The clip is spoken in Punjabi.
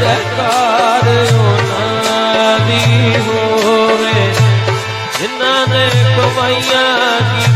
ਜੈਕਾਰ ਉਹਨਾਂ ਦੀ ਹੋਵੇ ਜਿਨ੍ਹਾਂ ਨੇ ਕਮਾਈਆਂ ਕੀ